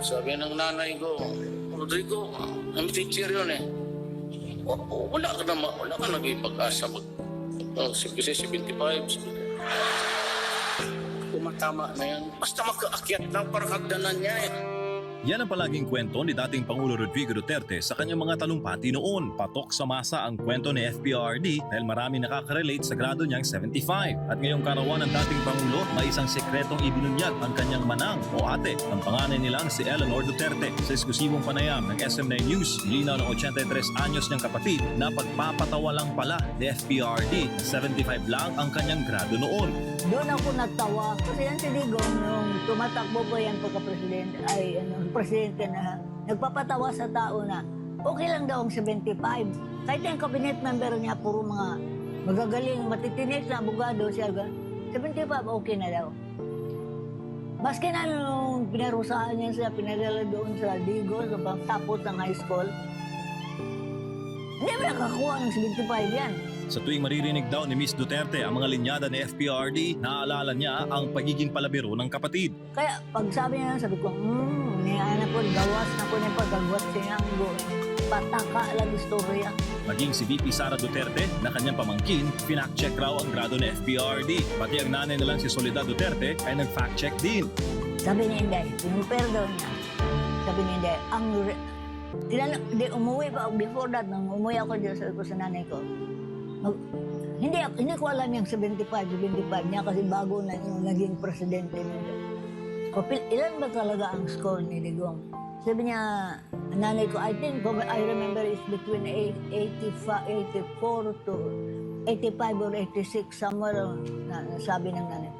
Sabi ng nanay ko, Rodrigo, ang teacher yun eh. "W- w- Wala ka na, wala ka naging pag-asa. Mag, oh, si- kasi 75. sabi ko. Tumatama na yan. Basta makaakyat lang parang hagdanan niya eh. Yan ang palaging kwento ni dating Pangulo Rodrigo Duterte sa kanyang mga talumpati noon. Patok sa masa ang kwento ni FPRD dahil marami nakaka-relate sa grado niyang 75. At ngayong karawan ng dating Pangulo, may isang sekretong ibinunyag ang kanyang manang o ate. Ang panganay nilang si Eleanor Duterte. Sa eksklusibong panayam ng SM9 News, nilinaw ng 83 anyos niyang kapatid na pagpapatawa lang pala ni FPRD na 75 lang ang kanyang grado noon. Doon ako natawa. Kasi yan si Digong, nung tumatakbo po yan pagka-presidente, ay ano, presidente na nagpapatawa sa tao na okay lang daw ang 75. Kahit yung cabinet member niya, puro mga magagaling, matitinik na abogado siya. gan- 75, okay na daw. Maski na nung pinarusahan niya siya, pinadala doon sa Digos, sa tapos ng high school, hindi mo nakakuha ng 75 yan. Sa tuwing maririnig daw ni Miss Duterte ang mga linyada ni FPRD, naaalala niya ang pagiging palabiro ng kapatid. Kaya pag sabi niya, sabi ko, hmm, niya po, gawas na po niya pagkagwat siya ang go. Pataka lang istorya. Maging si VP Sara Duterte na kanyang pamangkin, fact check raw ang grado ni FPRD. Pati ang nanay nilang si Soledad Duterte ay nag-fact check din. Sabi ni Inday, pinuper daw niya. Sabi ni Inday, ang... Tinala, di, umuwi pa, before that, nung umuwi ako sabi ko sa nanay ko, mag, hindi, hindi ko alam yung 75, 75 niya kasi bago na yung naging presidente niya. O, ilan ba talaga ang score ni Digong? Sabi niya, nanay ko, I think, I remember it's between eight- 85, 84 to 85 or 86, somewhere, na, sabi ng nanay.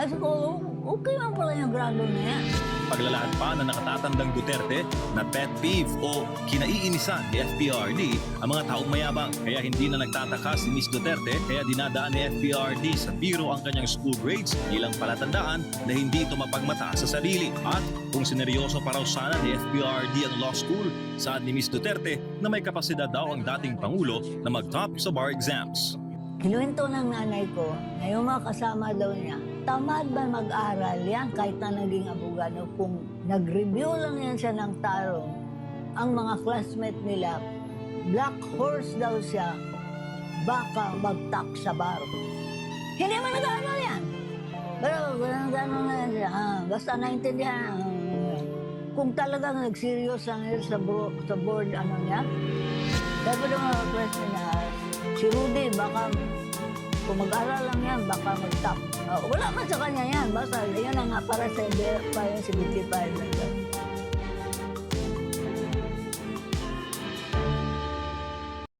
Ay, sabi ko, okay lang pala yung grado na yan. Paglalahad pa na nakatatandang Duterte na pet peeve o kinaiinisan ni FPRD ang mga taong mayabang. Kaya hindi na nagtataka si Miss Duterte kaya dinadaan ni FPRD sa biro ang kanyang school grades bilang palatandaan na hindi ito mapagmataas sa sarili. At kung sineryoso pa raw sana ni FPRD ang law school, saad ni Miss Duterte na may kapasidad daw ang dating Pangulo na mag-top sa bar exams. Kinuwento ng nanay ko na yung mga kasama daw niya, tamad ba mag-aral yan kahit na naging abogado kung nag-review lang yan siya ng tarong ang mga classmate nila, black horse daw siya, baka mag-top sa bar. Hindi man nag-aaral yan. Pero gano'n gano'n na yan siya. Ah, basta naintindihan. kung talagang nag-serious ang sa, bro, sa board, ano niya, dapat yung mga question na si Rudy, baka kung mag-aral lang yan, baka mag-top. Ah, wala man sa kanya yan. Basta yun ang para sa para sa 75 na.